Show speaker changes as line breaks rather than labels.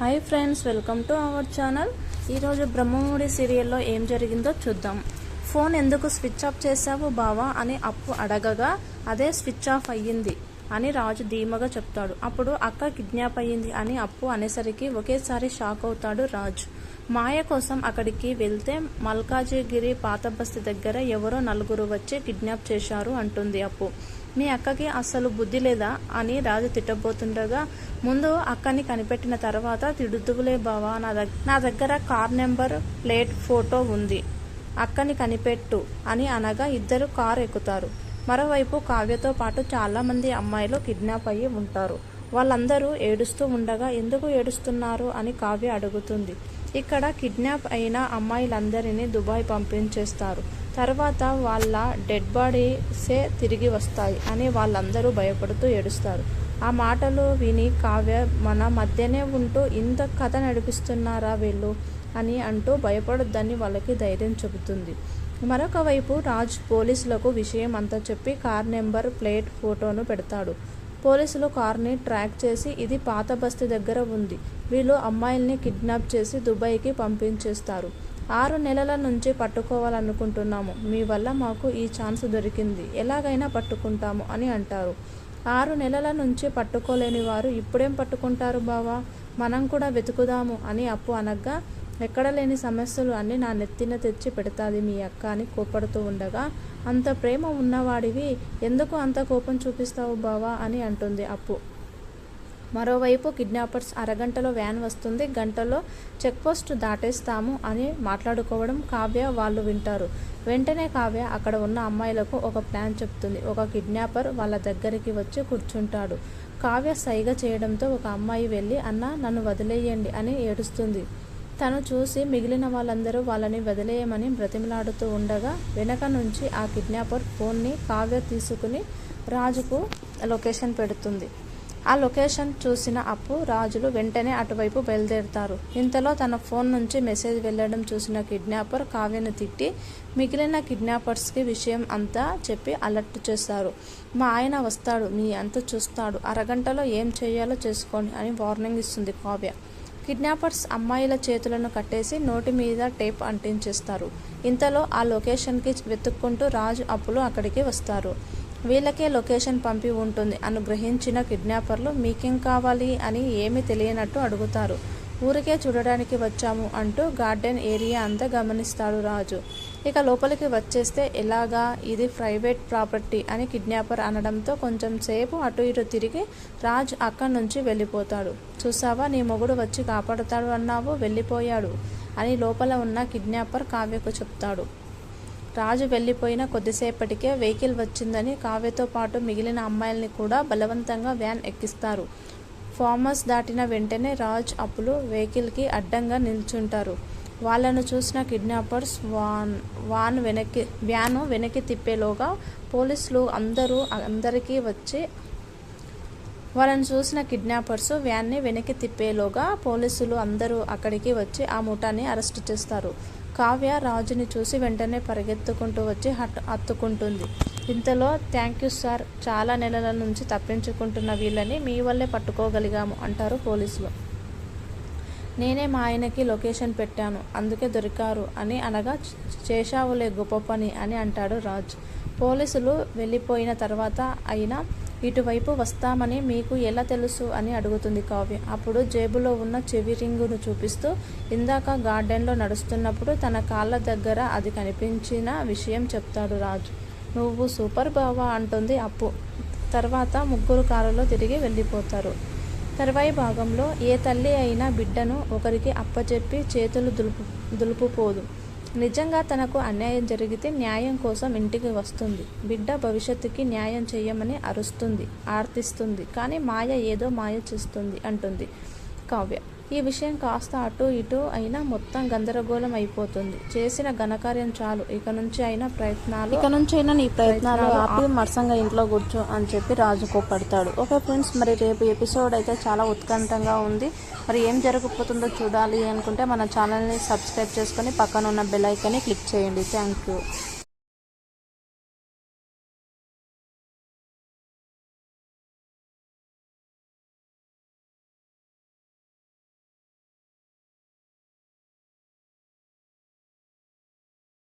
Hi friends welcome to our channel. ఈరోజు బ్రహ్మముడి సీరియల్లో ఏం జరిగిందో చూద్దాం. ఫోన్ ఎందుకు స్విచ్ ఆఫ్ చేశావు బావా అని అప్పు అడగగా అదే స్విచ్ ఆఫ్ అయ్యింది అని రాజు ధీమగా చెప్తాడు. అప్పుడు అక్క కిడ్నాప్ అయ్యింది అని అప్పు అనేసరికి ఒకేసారి షాక్ అవుతాడు రాజు. మాయ కోసం అక్కడికి వెళ్తే మల్కాజిగిరి పాత బస్తీ దగ్గర ఎవరో నలుగురు వచ్చి కిడ్నాప్ చేశారు అంటుంది అప్పు. మీ అక్కకి అస్సలు బుద్ధి లేదా? అని రాజు తిట్టబోతుండగా ముందు అక్కని కనిపెట్టిన తర్వాత తిడుతువులే బావా నా దగ్గర నా దగ్గర కార్ నెంబర్ ప్లేట్ ఫోటో ఉంది. అక్కని కనిపెట్టు అని అనగా ఇద్దరు కారు ఎక్కుతారు. మరోవైపు కావ్యతో పాటు చాలామంది అమ్మాయిలు కిడ్నాప్ అయ్యి ఉంటారు. వాళ్ళందరూ ఏడుస్తూ ఉండగా ఎందుకు ఏడుస్తున్నారు? అని కావ్య అడుగుతుంది. ఇక్కడ కిడ్నాప్ అయిన అమ్మాయిలందరినీ దుబాయ్ పంపించేస్తారు. తర్వాత వాళ్ళ డెడ్ బాడీసే తిరిగి వస్తాయి అని వాళ్ళందరూ భయపడుతూ ఏడుస్తారు. ఆ మాటలు విని కావ్య మన మధ్యనే ఉంటూ ఇంత కథ నడిపిస్తున్నారా వీళ్ళు? అని అంటూ భయపడొద్దని వాళ్ళకి ధైర్యం చెబుతుంది. మరొక వైపు రాజ్ పోలీసులకు విషయం అంతా చెప్పి కార్ నెంబర్ ప్లేట్ ఫోటోను పెడతాడు. పోలీసులు కార్ని ట్రాక్ చేసి ఇది పాత బస్తీ దగ్గర ఉంది. వీళ్ళు అమ్మాయిల్ని కిడ్నాప్ చేసి దుబాయ్కి పంపించేస్తారు. ఆరు నెలల నుంచి పట్టుకోవాలనుకుంటున్నాము. మీ వల్ల మాకు ఈ ఛాన్స్ దొరికింది. ఎలాగైనా పట్టుకుంటాము అని అంటారు. ఆరు నెలల నుంచి పట్టుకోలేని వారు ఇప్పుడేం పట్టుకుంటారు బావా? మనం కూడా వెతుకుదాము అని అప్పు అనగా ఎక్కడ లేని సమస్యలు అన్నీ నా నెత్తిన తెచ్చి పెడతాది మీ అక్క అని కోపడుతూ ఉండగా అంత ప్రేమ ఉన్నవాడివి ఎందుకు అంత కోపం చూపిస్తావు బావా అని అంటుంది అప్పు. మరోవైపు కిడ్నాపర్స్ అరగంటలో వ్యాన్ వస్తుంది గంటలో చెక్పోస్ట్ దాటేస్తాము అని మాట్లాడుకోవడం కావ్య వాళ్ళు వింటారు. వెంటనే కావ్య అక్కడ ఉన్న అమ్మాయిలకు ఒక ప్లాన్ చెప్తుంది. ఒక కిడ్నాపర్ వాళ్ళ దగ్గరికి వచ్చి కూర్చుంటాడు. కావ్య సైగ చేయడంతో ఒక అమ్మాయి వెళ్ళి అన్న నన్ను వదిలేయండి అని ఏడుస్తుంది. తను చూసి మిగిలిన వాళ్ళందరూ వాళ్ళని వదిలేయమని బ్రతిమలాడుతూ ఉండగా వెనక నుంచి ఆ కిడ్నాపర్ ఫోన్ని కావ్య తీసుకుని రాజుకు లొకేషన్ పెడుతుంది. ఆ లొకేషన్ చూసిన అప్పు రాజులు వెంటనే అటువైపు బయలుదేరుతారు. ఇంతలో తన ఫోన్ నుంచి మెసేజ్ వెళ్ళడం చూసిన కిడ్నాపర్ కావ్యను తిట్టి మిగిలిన కిడ్నాపర్స్కి విషయం అంతా చెప్పి అలర్ట్ చేస్తారు. మా ఆయన వస్తాడు మీ అంత చూస్తాడు. అరగంటలో ఏం చేయాలో చేసుకోండి అని వార్నింగ్ ఇస్తుంది కావ్య. కిడ్నాపర్స్ అమ్మాయిల చేతులను కట్టేసి నోటి మీద టేప్ అంటించేస్తారు. ఇంతలో ఆ లొకేషన్కి వెతుక్కుంటూ రాజు అప్పులు అక్కడికి వస్తారు. వీళ్ళకే లొకేషన్ పంపి ఉంటుంది అని గ్రహించిన కిడ్నాపర్లు మీకేం కావాలి అని ఏమీ తెలియనట్టు అడుగుతారు. ఊరికే చూడడానికి వచ్చాము అంటూ గార్డెన్ ఏరియా అంతా గమనిస్తాడు రాజు. ఇక లోపలికి వచ్చేస్తే ఎలాగా ఇది ప్రైవేట్ ప్రాపర్టీ అని కిడ్నాపర్ అనడంతో కొంచెం సేపు అటు ఇటు తిరిగి రాజ్ అక్కడి నుంచి వెళ్ళిపోతాడు. చూసావా? నీ మొగుడు వచ్చి కాపాడుతాడు అన్నావు వెళ్ళిపోయాడు అని లోపల ఉన్న కిడ్నాపర్ కావ్యకు చెప్తాడు. రాజు వెళ్ళిపోయిన కొద్దిసేపటికే వెహికల్ వచ్చిందని కావ్యతో పాటు మిగిలిన అమ్మాయిల్ని కూడా బలవంతంగా వ్యాన్ ఎక్కిస్తారు. ఫార్మర్స్ దాటిన వెంటనే రాజ్ అప్పులు వెహికల్కి అడ్డంగా నిల్చుంటారు. వాళ్ళను చూసిన కిడ్నాపర్స్ వాన్ వాన్ వెనక్కి వ్యాను వెనక్కి తిప్పేలోగా పోలీసులు అందరూ అందరికీ వచ్చి వాళ్ళని చూసిన కిడ్నాపర్స్ వ్యాన్ని వెనక్కి తిప్పేలోగా పోలీసులు అందరూ అక్కడికి వచ్చి ఆ ముఠాన్ని అరెస్ట్ చేస్తారు. కావ్య రాజుని చూసి వెంటనే పరిగెత్తుకుంటూ వచ్చి హట్ హత్తుకుంటుంది. ఇంతలో థ్యాంక్ యూ సార్ చాలా నెలల నుంచి తప్పించుకుంటున్న వీళ్ళని మీ వల్లే పట్టుకోగలిగాము అంటారు పోలీసులు. నేనే మా ఆయనకి లొకేషన్ పెట్టాను అందుకే దొరికారు అని అనగా చేశావులే గొప్ప పని అని అంటాడు రాజ్. పోలీసులు వెళ్ళిపోయిన తర్వాత అయినా ఇటువైపు వస్తామని మీకు ఎలా తెలుసు అని అడుగుతుంది కావ్య. అప్పుడు జేబులో ఉన్న చెవి రింగును చూపిస్తూ ఇందాక గార్డెన్లో నడుస్తున్నప్పుడు తన కాళ్ళ దగ్గర అది కనిపించిన విషయం చెప్తాడు రాజు. నువ్వు సూపర్ బావా అంటుంది అప్పు. తర్వాత ముగ్గురు కారులో తిరిగి వెళ్ళిపోతారు. తర్వాయి భాగంలో ఏ తల్లి అయినా బిడ్డను ఒకరికి అప్పచెప్పి చేతులు దులుపు దులుపుపోదు. నిజంగా తనకు అన్యాయం జరిగితే న్యాయం కోసం ఇంటికి వస్తుంది. బిడ్డ భవిష్యత్తుకి న్యాయం చేయమని అరుస్తుంది ఆర్తిస్తుంది. కానీ మాయ ఏదో మాయ చేస్తుంది అంటుంది. కావ్య. ఈ విషయం కాస్త అటు ఇటు అయినా మొత్తం గందరగోళం అయిపోతుంది. చేసిన ఘనకార్యం చాలు. ఇక నుంచి అయినా ప్రయత్నాలు
ఇక నుంచి అయినా నీ ప్రయత్నాలు ఆపి మరసంగా ఇంట్లో కూర్చో అని చెప్పి రాజు కోపడతాడు ఓకే ఫ్రెండ్స్ మరి రేపు ఎపిసోడ్ అయితే చాలా ఉత్కంఠంగా ఉంది. మరి ఏం జరగబోతుందో చూడాలి అనుకుంటే మన ఛానల్ని సబ్స్క్రైబ్ చేసుకొని పక్కన ఉన్న బెల్ ఐకాన్ని క్లిక్ చేయండి. Thank you.